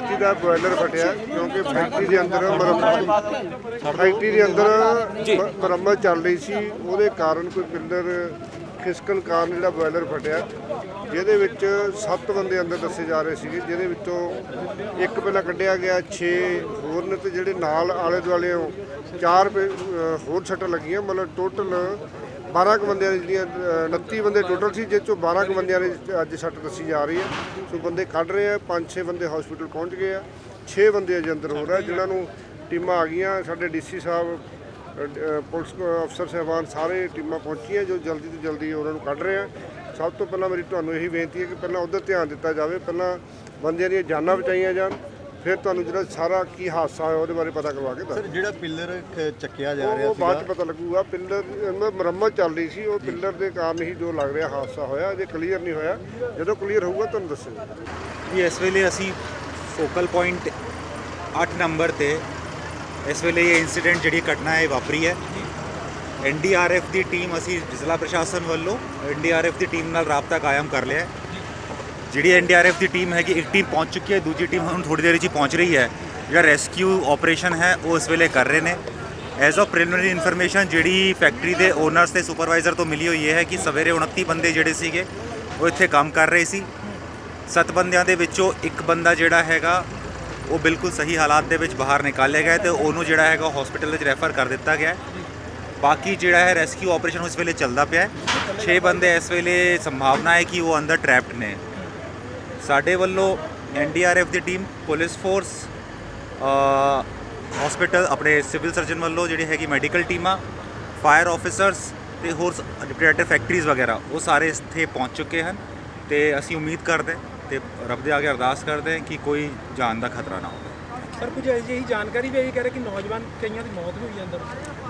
Boiler ਫਟਿਆ ਕਿਉਂਕਿ factory ਦੇ ਅੰਦਰ ਮੁਰੰਮਤ ਫੈਕਟਰੀ ਦੇ ਅੰਦਰ ਮੁਰੰਮਤ ਚੱਲ ਰਹੀ ਸੀ। ਉਹਦੇ ਕਾਰਨ ਕੋਈ ਪਿੱਲਰ ਖਿਸਕਣ ਕਾਰਨ ਜਿਹੜਾ ਬੋਇਲਰ ਫਟਿਆ ਜਿਹਦੇ ਵਿੱਚ 7 ਬੰਦੇ ਅੰਦਰ ਦੱਸੇ ਜਾ ਰਹੇ ਸੀਗੇ ਜਿਹਦੇ ਵਿੱਚੋਂ ਇੱਕ ਪਹਿਲਾਂ ਕੱਢਿਆ ਗਿਆ 6 ਹੋਰ ਨੇ ਤੇ ਜਿਹੜੇ ਨਾਲ ਆਲੇ ਦੁਆਲੇ ਚਾਰ ਹੋਰ ਸੱਟਾਂ ਲੱਗੀਆਂ ਮਤਲਬ ਟੋਟਲ 12 ਕੁ ਬੰਦਿਆਂ ਦੀ ਜਿਹੜੀਆਂ ਅ, 29 ਬੰਦੇ ਟੋਟਲ ਸੀ ਜਿਸ ਚੋਂ 12 ਕੁ ਬੰਦਿਆਂ ਨੇ ਅੱਜ ਸੱਟ ਦੱਸੀ ਜਾ ਰਹੀ ਹੈ। ਸੋ ਬੰਦੇ ਕੱਢ ਰਹੇ ਆ 5-6 ਬੰਦੇ ਹਸਪੀਟਲ ਪਹੁੰਚ ਗਏ ਆ। 6 ਬੰਦੇ ਅਜੇ ਅੰਦਰ ਹੋ ਰਿਹਾ ਜਿਨ੍ਹਾਂ ਨੂੰ ਟੀਮਾਂ ਆ ਗਈਆਂ। ਸਾਡੇ ਡੀਸੀ ਸਾਹਿਬ ਅ, ਅ, ਪੁਲਿਸ ਅਫਸਰ ਸਾਹਿਬਾਨ ਸਾਰੇ ਟੀਮਾਂ ਪਹੁੰਚੀਆਂ ਜੋ ਜਲਦੀ ਤੋਂ ਜਲਦੀ ਉਹਨਾਂ ਨੂੰ ਕੱਢ ਰਹੇ ਆ। ਸਭ ਤੋਂ ਪਹਿਲਾਂ ਮੇਰੀ ਤੁਹਾਨੂੰ ਇਹੀ ਬੇਨਤੀ ਹੈ ਕਿ ਪਹਿਲਾਂ ਉਧਰ ਧਿਆਨ ਦਿੱਤਾ ਜਾਵੇ। ਪਹਿਲਾਂ ਬੰਦਿਆਂ ਦੀਆਂ ਜਾਨਾਂ ਬਚਾਈਆਂ ਜਾਣ। ਫਿਰ ਤੁਹਾਨੂੰ ਜਿਹੜਾ ਸਾਰਾ ਕੀ ਹਾਦਸਾ ਹੋਇਆ ਉਹਦੇ ਬਾਰੇ ਪਤਾ ਕਰਵਾ ਕੇ ਦੱਸ ਸਰ ਜਿਹੜਾ ਪਿੱਲਰ ਚੱਕਿਆ ਜਾ ਰਿਹਾ ਉਹ ਬਾਅਦ ਚ ਸੀਗਾ ਪਤਾ ਲੱਗੂਗਾ ਪਿੱਲਰ ਇਹਨਾਂ ਮੁਰੰਮਤ ਚੱਲ ਰਹੀ ਸੀ ਉਹ ਪਿੱਲਰ ਦੇ ਕਾਰਨ ਹੀ ਜੋ ਲੱਗ ਰਿਹਾ ਹਾਦਸਾ ਹੋਇਆ ਅਜੇ ਕਲੀਅਰ ਨਹੀਂ ਹੋਇਆ। ਜਦੋਂ ਕਲੀਅਰ ਹੋਊਗਾ ਤੁਹਾਨੂੰ ਦੱਸਾਂਗੇ ਜੀ। ਇਸ ਵੇਲੇ ਅਸੀਂ ਫੋਕਲ ਪੁਆਇੰਟ 8 ਨੰਬਰ ਤੇ ਇਸ ਵੇਲੇ ਇਹ ਇਨਸੀਡੈਂਟ ਜਿਹੜੀ ਘਟਨਾ ਹੈ ਇਹ ਵਾਪਰੀ ਹੈ। ਐਨਡੀਆਰਐਫ ਦੀ ਟੀਮ ਅਸੀਂ ਜ਼ਿਲ੍ਹਾ ਪ੍ਰਸ਼ਾਸਨ ਵੱਲੋਂ ਐਨਡੀਆਰਐਫ ਦੀ ਟੀਮ ਨਾਲ ਰਾਬਤਾ ਕਾਇਮ ਕਰ ਲਿਆ ਹੈ। ਜਿਹੜੀ ਐਨਡੀਆਰਐਫ ਦੀ ਟੀਮ ਹੈਗੀ, ਇੱਕ ਟੀਮ ਪਹੁੰਚ ਚੁੱਕੀ ਹੈ, ਦੂਜੀ ਟੀਮ ਹੁਣ ਥੋੜੀ ਦੇਰ ਵਿੱਚ ਹੀ ਪਹੁੰਚ ਰਹੀ ਹੈ। ਜਿਹੜਾ ਰੈਸਕਿਊ ਆਪਰੇਸ਼ਨ ਹੈ, ਉਹ ਇਸ ਵੇਲੇ ਕਰ ਰਹੇ ਨੇ। ਐਜ਼ ਆਫ ਪ੍ਰੀਲਿਮਿਨਰੀ ਇਨਫੋਰਮੇਸ਼ਨ ਜਿਹੜੀ ਫੈਕਟਰੀ ਦੇ ਓਨਰਸ ਤੇ ਸੁਪਰਵਾਈਜ਼ਰ ਤੋਂ ਮਿਲੀ ਹੋਈ ਹੈ ਕਿ ਸਵੇਰੇ 29 ਬੰਦੇ ਜਿਹੜੇ ਸੀਗੇ, ਉਹ ਇੱਥੇ ਕੰਮ ਕਰ ਰਹੇ ਸੀ। ਸੱਤ ਬੰਦਿਆਂ ਦੇ ਵਿੱਚੋਂ ਇੱਕ ਬੰਦਾ ਜਿਹੜਾ ਹੈਗਾ, ਉਹ ਬਿਲਕੁਲ ਸਹੀ ਹਾਲਾਤ ਦੇ ਵਿੱਚ ਬਾਹਰ ਨਿਕਾਲਿਆ ਗਿਆ ਹੈ ਤੇ ਉਹਨੂੰ ਜਿਹੜਾ ਹੈਗਾ ਹਸਪੀਟਲ ਵਿੱਚ ਰੈਫਰ ਕਰ ਦਿੱਤਾ ਗਿਆ ਬਾਕੀ ਜਿਹੜਾ ਹੈ ਰੈਸਕਿਊ ਆਪਰੇਸ਼ਨ ਇਸ ਵੇਲੇ ਚੱਲਦਾ ਪਿਆ ਹੈ। 6 ਬੰਦੇ ਇਸ ਵੇਲੇ ਸੰਭਾਵਨਾ ਹੈ ਕਿ ਉਹ ਅੰਦਰ ਟ੍ਰੈਪਡ ਨੇ। ਸਾਡੇ ਵੱਲੋਂ ਐਨਡੀਆਰਐਫ ਦੀ ਟੀਮ ਪੁਲਿਸ ਫੋਰਸ ਹਸਪੀਟਲ ਆਪਣੇ ਸਿਵਲ ਸਰਜਨ ਵੱਲੋਂ ਜਿਹੜੀ ਹੈਗੀ ਮੈਡੀਕਲ ਟੀਮਾਂ ਫਾਇਰ ਆਫੀਸਰਸ ਤੇ ਹੋਰ ਡਿਪਰੇਟਰ ਫੈਕਟਰੀਜ਼ ਵਗੈਰਾ ਉਹ ਸਾਰੇ ਇੱਥੇ ਪਹੁੰਚ ਚੁੱਕੇ ਹਨ ਤੇ ਅਸੀਂ ਉਮੀਦ ਕਰਦੇ ਤੇ ਰੱਬ ਦੇ ਅੱਗੇ ਅਰਦਾਸ ਕਰਦੇ ਕਿ ਕੋਈ ਜਾਨ ਦਾ ਖਤਰਾ ਨਾ ਹੋਵੇ। ਸਰ ਕੁਝ ਅਜਿਹੀ ਜਾਣਕਾਰੀ ਵੀ ਆਈ ਕਹਿ ਰਹੇ ਕਿ ਨੌਜਵਾਨ ਕਈਆਂ ਦੀ ਮੌਤ ਹੋਈ ਅੰਦਰ?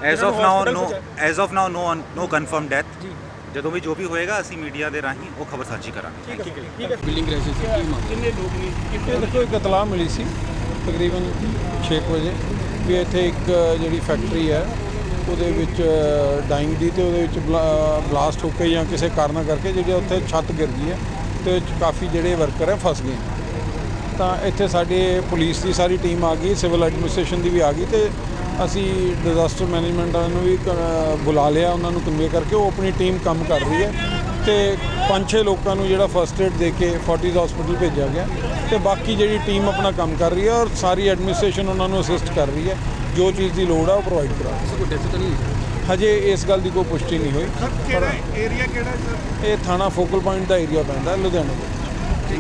ਇਹਨਾਂ of now no. As of now no no confirm death ਜੀ। ਜਦੋਂ ਵੀ ਜੋ ਵੀ ਹੋਏਗਾ ਅਸੀਂ ਮੀਡੀਆ ਦੇ ਰਾਹੀਂ ਉਹ ਖਬਰ ਸਾਂਝੀ ਕਰਾਂਗੇ। ਠੀਕ ਹੈ ਠੀਕ ਹੈ। ਬਿਲਿੰਗ ਕ੍ਰਾਈਸਿਸ ਸੀ ਕੀ ਕਿੰਨੇ ਲੋਕ ਨੇ? ਕਿੰਨੇ ਦੇਖੋ ਇੱਕ ਇਤਲਾਹ ਮਿਲੀ ਸੀ ਤਕਰੀਬਨ 6 ਵਜੇ ਵੀ ਇੱਥੇ ਇੱਕ ਜਿਹੜੀ ਫੈਕਟਰੀ ਹੈ ਉਹਦੇ ਵਿੱਚ ਡਾਈਂਗ ਦੀ ਤੇ ਉਹਦੇ ਵਿੱਚ ਬਲਾਸਟ ਹੋ ਕੇ ਜਾਂ ਕਿਸੇ ਕਾਰਨਾਂ ਕਰਕੇ ਜਿਹੜੀ ਉੱਥੇ ਛੱਤ ਗਿਰ ਗਈ ਹੈ ਤੇ ਕਾਫੀ ਜਿਹੜੇ ਵਰਕਰ ਹੈ ਫਸ ਗਏ ਤਾਂ ਇੱਥੇ ਸਾਡੇ ਪੁਲਿਸ ਦੀ ਸਾਰੀ ਟੀਮ ਆ ਗਈ ਸਿਵਲ ਐਡਮਿਨਿਸਟ੍ਰੇਸ਼ਨ ਦੀ ਵੀ ਆ ਗਈ ਤੇ ਅਸੀਂ ਡਿਜ਼ਾਸਟਰ ਮੈਨੇਜਮੈਂਟ ਵਾਲਿਆਂ ਨੂੰ ਵੀ ਬੁਲਾ ਲਿਆ ਉਹਨਾਂ ਨੂੰ ਕਨਵੇ ਕਰਕੇ ਉਹ ਆਪਣੀ ਟੀਮ ਕੰਮ ਕਰ ਰਹੀ ਹੈ ਤੇ ਪੰਜ ਛੇ ਲੋਕਾਂ ਨੂੰ ਜਿਹੜਾ ਫਰਸਟ ਏਡ ਦੇ ਕੇ ਫੋਰਟਿਸ ਹਸਪੀਟਲ ਭੇਜਿਆ ਗਿਆ ਤੇ ਬਾਕੀ ਜਿਹੜੀ ਟੀਮ ਆਪਣਾ ਕੰਮ ਕਰ ਰਹੀ ਹੈ ਔਰ ਸਾਰੀ ਐਡਮਿਨਿਸਟ੍ਰੇਸ਼ਨ ਉਹਨਾਂ ਨੂੰ ਅਸਿਸਟ ਕਰ ਰਹੀ ਹੈ ਜੋ ਚੀਜ਼ ਦੀ ਲੋੜ ਆ ਉਹ ਪ੍ਰੋਵਾਈਡ ਕਰਾ ਰਹੀ ਹੈ। ਹਜੇ ਇਸ ਗੱਲ ਦੀ ਕੋਈ ਪੁਸ਼ਟੀ ਨਹੀਂ ਹੋਈ। ਕਿਹੜਾ ਏਰੀਆ ਕਿਹੜਾ ਸਰ ਇਹ ਥਾਣਾ ਫੋਕਲ ਪੁਆਇੰਟ ਦਾ ਏਰੀਆ ਪੈਂਦਾ ਲੁਧਿਆਣਾ ਦਾ